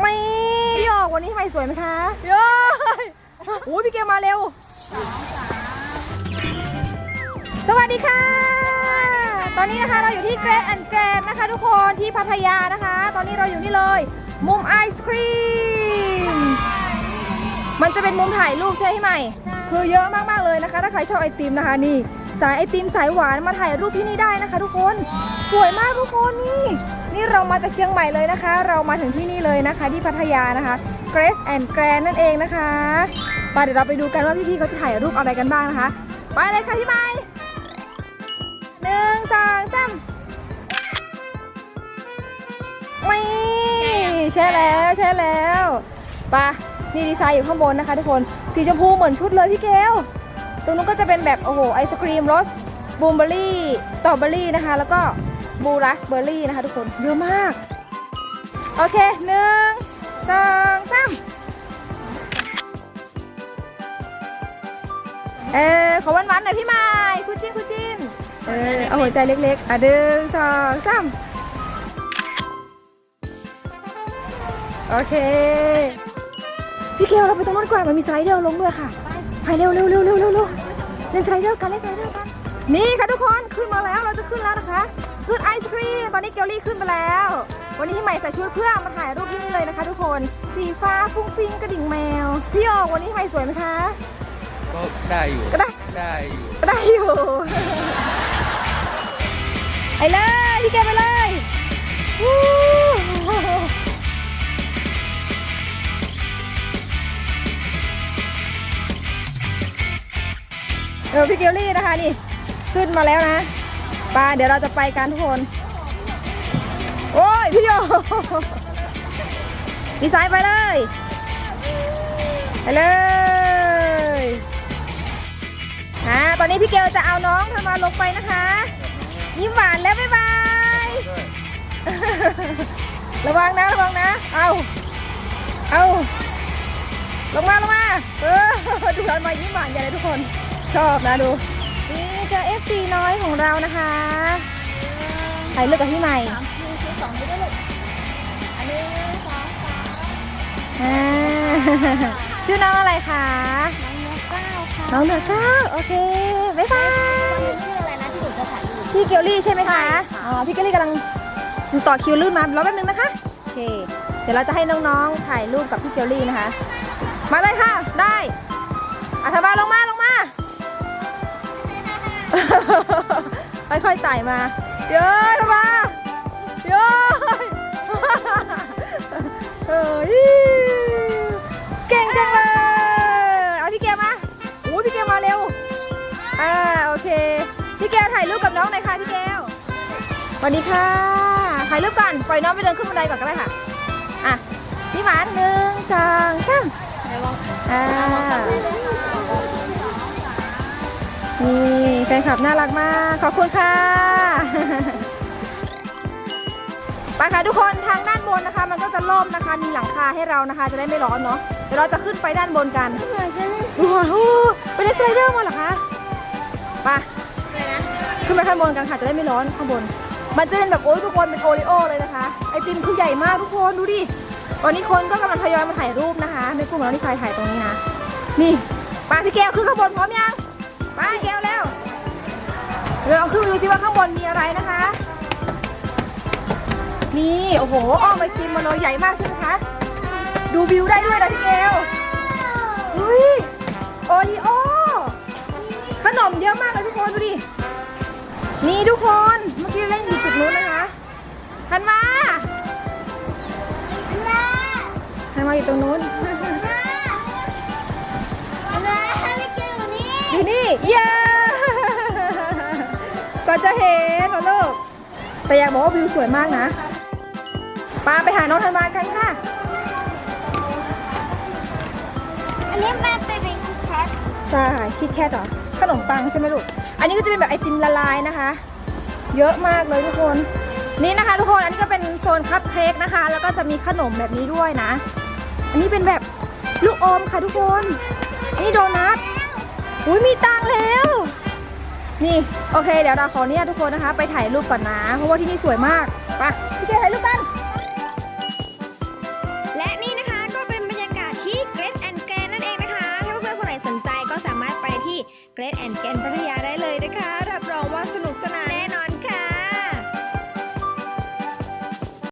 ไม่พี่ออกวันนี้ทำไมสวยไหมคะเย้ยโอ้ยพี่เกลมาเร็ว สวัสดีค่ะ ตอนนี้นะคะเราอยู่ที่แกรนแอนแกรนนะคะทุกคนที่พัทยานะคะ ตอนนี้เราอยู่นี่เลย มุมไอศครีม มันจะเป็นมุมถ่ายรูปใช่ไหม คือเยอะมากๆเลยนะคะ ถ้าใครชอบไอติมนะคะนี่ สายไอติมสายหวานมาถ่ายรูปที่นี่ได้นะคะ ทุกคน สวยมากทุกคนนี่ นี่เรามาจากเชียงใหม่เลยนะคะ เรามาถึงที่นี่เลยนะคะ ที่พัทยานะคะ Grace and Grand นั่นเองนะคะไปเดี๋ยวเราไปดูกันว่าพี่ๆเขาจะถ่ายรูปอะไรกันบ้างนะคะ ไปเลยค่ะพี่ไม้หนึ่งสองสามไม่ใช่แล้วใช่แล้วไปะนี่ดีไซน์อยู่ข้างบนนะคะทุกคนสีชมพูเหมือนชุดเลยพี่เกลตรงนู้นก็จะเป็นแบบโอ้โหไอศครีมรสบูมเบอรี่สตรอเบอรี่นะคะ แล้วก็ บลูราสเบอรี่นะคะทุกคนเยอะมาก โอเคหนึ่งสองสามเออขอหวานๆหน่อยพี่ไม้คุณจิ้นคุณจิ้นเออเอาหัวใจเล็กๆ อะหนึ่งสองสามโอเค พี่เกลเราไปตรงนู้นก่อนมันมีสไลเดอร์ลงด้วยค่ะ ไปเร็วเร็วเร็วเร็วเร็วเร็วเล่นสไลเดอร์กันเล่นสไลเดอร์กัน นี่ค่ะทุกคนขึ้นมาแล้วเราจะขึ้นแล้วนะคะ ขึ้นไอศครีม ตอนนี้เกลลี่ขึ้นไปแล้ว วันนี้พี่ใหม่ใส่ชุดเพื่อมาถ่ายรูปที่นี่เลยนะคะ ทุกคน สีฟ้าฟุ้งฟิ้งกระดิ่งแมว พี่ออกวันนี้พี่ใหม่สวยไหมคะ ก็ได้อยู่ ก็ได้ ได้อยู่ก็ได้อยู่ ไปเลย พี่เกลไปเลยวู้เออพี่เกลลี่นะคะนี่ ขึ้นมาแล้วนะ ไปเดี๋ยวเราจะไปกันทุกคน โอ้ยพี่โยดีไซน์ไปเลย ไปเลยอ่าตอนนี้พี่เกลจะเอาน้องเธอมาลงไปนะคะยิ้มหวานแล้วบ๊ายบาย ระวังนะระวังนะ เอาเอาลงมาลงมา เออ ดูเรามายิ้มหวานใหญ่เลยทุกคน ชอบนะดู FC น้อยของเรานะคะถ่ายรูปกับพี่ใหม่อ่าชื่อน้องอะไรคะน้องเดือเก้าโอเค บ๊ายบายพี่เกลลี่ใช่ไหมคะ อ๋อ พี่เกลลี่กำลังต่อคิวลื่นมารอแป๊บนึงนะคะ โอเค เดี๋ยวเราจะให้น้องๆ ถ่ายรูปกับพี่เกลลี่นะคะ มาเลยค่ะ ได้อัธบาลงมาลงมา ค่อยๆไต่มาเยอะทบาเยอะเฮ้ยเก่งจังเลยเอาพี่เกลมาโอ้ยพี่เกลมาเร็วอ่าโอเคพี่แก้วถ่ายรูปกับน้องหน่อยค่ะพี่แก้วสวัสดีค่ะถ่ายรูปก่อนปล่อยน้องไปเดินขึ้นบันไดก่อนก็ได้ค่ะอะพี่หวานหนึ่งสองสามอ่านี่แฟ นคลับน่ารักมาก ขอบคุณค่ะไปค่ะทุกคนทางด้านบนนะคะ มันก็จะล่มนะคะมีหลังคาให้เรานะคะ จะได้ไม่ร้อนเนาะเดี๋ยวเราจะขึ้นไปด้านบนกันโอ้โหไปเล่นสไลเดอร์มาเหรอคะไปขึ้นไปข้างบนกันค่ะจะได้ไม่ร้อนข้างบน มันจะเป็นแบบโอ้ยทุกคนเป็นโอริโอเลยนะคะไอติมคือใหญ่มากทุกคนดูดิตอนนี้คนก็กำลังทยอยมาถ่ายรูปนะคะในกลุ่มเราที่ใครถ่ายตรงนี้นะนี่ไปพี่แก้วขึ้นข้างบนพร้อมยังไปแก้วแล้ว เดี๋ยวเอาขึ้นไปดูสิว่าข้างบนมีอะไรนะคะ นี่โอ้โหอ้อมไอติมมาเลยใหญ่มากใช่ไหมคะ ดูวิวได้ด้วยนะพี่แก้วอุ้ยโอริโอขนมเยอะมากเลยทุกคนดูดิ นี่ทุกคนเมื่อกี้เล่นอยู่จุดนู้นนะคะทันมาทันมาอยู่ตรงนู้นอยู่นี่ เย้ ก็จะเห็นเหรอลูกแต่อยากบอกว่าวิวสวยมากนะปาไปหาน้องธันวากันค่ะ อันนี้มันเป็นเป็นคิดแคทใช่คิดแค่ต่อขนมปังใช่ไหมลูก อันนี้ก็จะเป็นแบบไอติมละลายนะคะ เยอะมากเลยทุกคนนี่นะคะทุกคนอันนี้ก็เป็นโซนคัพเค้กนะคะ แล้วก็จะมีขนมแบบนี้ด้วยนะ อันนี้เป็นแบบลูกอมค่ะทุกคนนี่โดนัทอุ้ยมีตังค์แล้ว นี่โอเค เดี๋ยวเราขอเนี่ยทุกคนนะคะ ไปถ่ายรูปก่อนนะเพราะว่าที่นี่สวยมากไปพี่เกถ่ายรูปกันและนี่นะคะก็เป็นบรรยากาศที่เกรซแอนด์แกนนั่นเองนะคะ ถ้าเพื่อนๆคนไหนสนใจก็สามารถไปที่เกรซแอนด์แกนพัทยาได้